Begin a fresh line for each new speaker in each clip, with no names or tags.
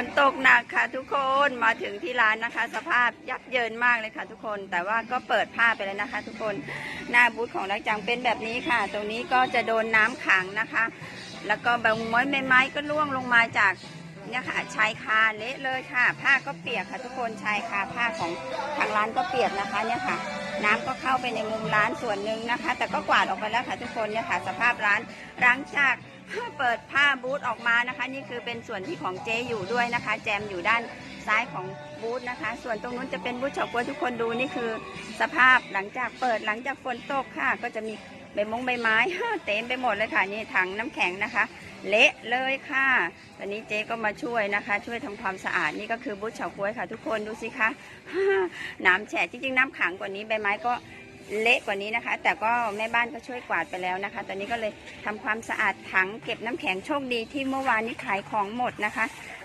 นตกหนักค่ะทุกคนมาถึงที่ร้านนะคะ สภาพยับเยินมากเลยค่ะทุกคน แต่ว่าก็เปิดผ้าไปแล้วนะคะ ทุกคนหน้าบูธของรักจังเป็นแบบนี้ค่ะ ตรงนี้ก็จะโดนน้ำขังนะคะ แล้วก็ใบไม้ใบไม้ก็ร่วงลงมาจากเนี่ยค่ะชายคาเละเลยค่ะ ผ้าก็เปียกค่ะ ทุกคนชายคาผ้าของทางร้านก็เปียกนะคะเนี่ยค่ะ น้ำก็เข้าไปในมุมร้านส่วนหนึ่งนะคะ แต่ก็กวาดออกไปแล้วค่ะทุกคนเนี่ยค่ะ สภาพร้านหลังจาก เปิดผ้าบูธออกมานะคะ นี่คือเป็นส่วนที่ของเจ๊อยู่ด้วยนะคะ แจมอยู่ด้านซ้ายของบูธนะคะ ส่วนตรงนู้นจะเป็นบูธเฉาก๊วยทุกคนดูนี่คือ สภาพหลังจากเปิดหลังจากฝนตกค่ะ ก็จะมีใบมงใบไม้เต็มไปหมดเลยค่ะนี่ถังน้ำแข็งนะคะ เละเลยค่ะ ตอนนี้เจ๊ก็มาช่วยนะคะ ช่วยทำความสะอาดนี่ก็คือบูธเฉาก๊วยค่ะ ทุกคนดูสิคะน้ำแฉะจริงๆน้ำขังกว่านี้ใบไม้ก็ เละกว่านี้นะคะ แต่ก็แม่บ้านก็ช่วยกวาดไปแล้วนะคะ ตอนนี้ก็เลยทำความสะอาดถังเก็บน้ำแข็งโชคดีที่เมื่อวานนี้ขายของหมดนะคะ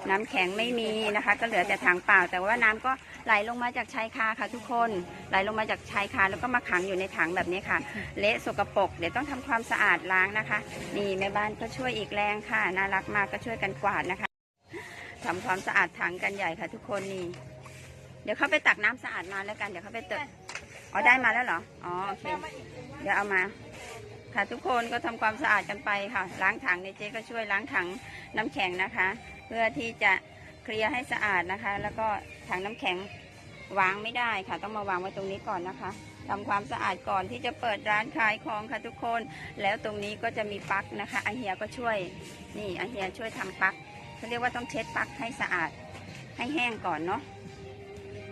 น้ำแข็งไม่มีนะคะ ก็เหลือแต่ถังเปล่า แต่ว่าน้ำก็ไหลลงมาจากชายคาค่ะทุกคนไหลลงมาจากชายคาแล้วก็มาขังอยู่ในถังแบบนี้ค่ะ เละสกปรกเดี๋ยวต้องทำความสะอาดล้างนะคะ นี่แม่บ้านก็ช่วยอีกแรงค่ะน่ารักมากก็ช่วยกันกวาดนะคะทำความสะอาดถังกันใหญ่ค่ะ ทุกคนนี่เดี๋ยวเข้าไปตักน้ำสะอาดมาแล้วกันเดี๋ยวเข้าไปเติม อ๋อได้มาแล้วเหรอ อ๋อโอเค เดี๋ยวเอามา ค่ะทุกคนก็ทำความสะอาดกันไปค่ะ ล้างถังในเจ๊ก็ช่วยล้างถังน้ำแข็งนะคะ เพื่อที่จะเคลียร์ให้สะอาดนะคะ แล้วก็ถังน้ำแข็งวางไม่ได้ค่ะ ต้องมาวางไว้ตรงนี้ก่อนนะคะทำความสะอาดก่อนที่จะเปิดร้านขายของค่ะทุกคน แล้วตรงนี้ก็จะมีปลั๊กนะคะอาเฮียก็ช่วย นี่อาเฮียช่วยทำปลั๊กเขาเรียกว่าต้องเช็ดปลั๊กให้สะอาดให้แห้งก่อนเนาะ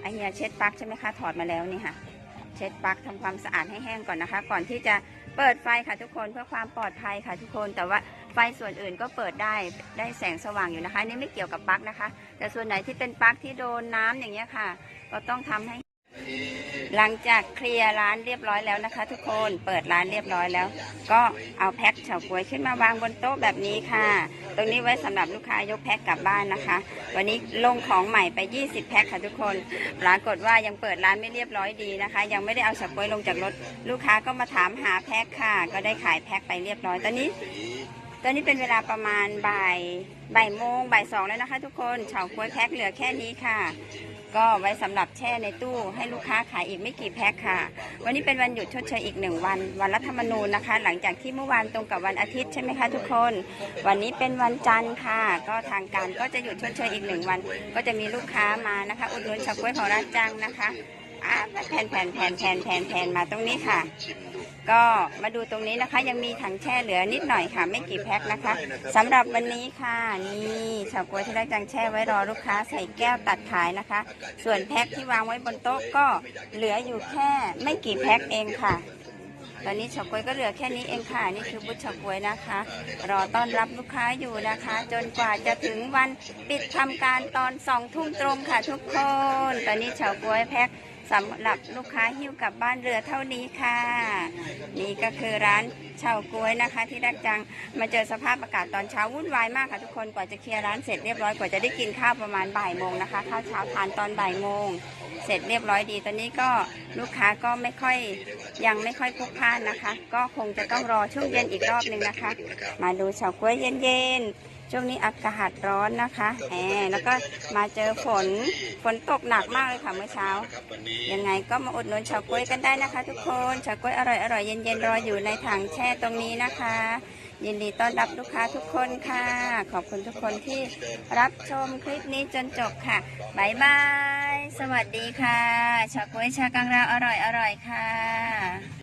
อาเฮียเช็ดปลั๊กใช่ไหมคะ ถอดมาแล้วนี่ค่ะ เช็ดปลั๊กทำความสะอาดให้แห้งก่อนนะคะ ก่อนที่จะเปิดไฟค่ะทุกคนเพื่อความปลอดภัยค่ะทุกคน แต่ว่าไฟส่วนอื่นก็เปิดได้ได้แสงสว่างอยู่นะคะนี่ไม่เกี่ยวกับปลั๊กนะคะ แต่ส่วนไหนที่เป็นปลั๊กที่โดนน้ำอย่างเงี้ยค่ะ ก็ต้องทำให้ หลังจากเคลียร์ร้านเรียบร้อยแล้วนะคะ ทุกคนเปิดร้านเรียบร้อยแล้ว ก็เอาแพ็คเฉาก๊วยขึ้นมาวางบนโต๊ะแบบนี้ค่ะ ตรงนี้ไว้สำหรับลูกค้ายกแพ็คกลับบ้านนะคะ วันนี้ลงของใหม่ไป 20 แพ็คค่ะทุกคนปรากฏว่ายังเปิดร้านไม่เรียบร้อยดีนะคะ ยังไม่ได้เอาเฉาก๊วยลงจากรถลูกค้าก็มาถามหาแพ็คค่ะ ก็ได้ขายแพ็คไปเรียบร้อยตอนนี้ ตอนนี้เป็นเวลาประมาณบ่ายบ่ายโมงบ่ายสองแล้วนะคะ ทุกคนเฉาก๊วยแพ็คเหลือแค่นี้ค่ะ ก็ไว้สำหรับแช่ในตู้ให้ลูกค้าขายอีกไม่กี่แพ็คค่ะ วันนี้เป็นวันหยุดชดเชยอีกหนึ่งวัน วันรัฐธรรมนูญนะคะ หลังจากที่เมื่อวานตรงกับวันอาทิตย์ใช่ไหมคะทุกคน วันนี้เป็นวันจันทร์ค่ะ ก็ทางการก็จะหยุดชดเชยอีกหนึ่งวัน ก็จะมีลูกค้ามานะคะ อุดหนุนเฉาก๊วยของร้านจังนะคะอ่าแผ่นแผ่นแผ่นแผ่นแผ่นแผ่นมาตรงนี้ค่ะ ก็มาดูตรงนี้นะคะ ยังมีถังแช่เหลือนิดหน่อยค่ะ ไม่กี่แพ็คนะคะสำหรับวันนี้ค่ะนี่เฉาก๊วยที่ได้จังแช่ไว้รอลูกค้าใส่แก้วตัดขายนะคะ ส่วนแพ็คที่วางไว้บนโต๊ะก็เหลืออยู่แค่ไม่กี่แพ็คเองค่ะ ตอนนี้เฉาก๊วยก็เหลือแค่นี้เองค่ะ นี่คือบุชเฉาก๊วยนะคะ รอต้อนรับลูกค้าอยู่นะคะ จนกว่าจะถึงวันปิดทำการตอนสองทุ่มตรงค่ะทุกคน ตอนนี้เฉาก๊วยแพ็ค สำหรับลูกค้าหิ้วกลับบ้านเรือเท่านี้ค่ะ นี่ก็คือร้านเฉาก๊วยนะคะ ที่ดักจังมาเจอสภาพอากาศตอนเช้าวุ่นวายมากค่ะทุกคนกว่าจะเคลียร์ร้านเสร็จเรียบร้อยกว่าจะได้กินข้าวประมาณบ่ายโมงนะคะข้าวเช้าทานตอนบ่ายโมงเสร็จเรียบร้อยดี ตอนนี้ก็ลูกค้าก็ไม่ค่อยยังไม่ค่อยพลุกพล่านนะคะ ก็คงจะต้องรอช่วงเย็นอีกรอบหนึ่งนะคะ มาดูเฉาก๊วยเย็นๆ ช่วงนี้อากาศร้อนนะคะแหมแล้วก็มาเจอฝน ฝนตกหนักมากเลยค่ะเมื่อเช้า ยังไงก็มาอุดหนุนเฉาก๊วยกันได้นะคะ ทุกคนเฉาก๊วยอร่อยอร่อยๆเย็นๆรออยู่ในถังแช่ตรงนี้นะคะ ยินดีต้อนรับลูกค้าทุกคนค่ะ ขอบคุณทุกคนที่รับชมคลิปนี้จนจบค่ะบายบาย สวัสดีค่ะเฉาก๊วยชากังราวอร่อยอร่อยๆค่ะ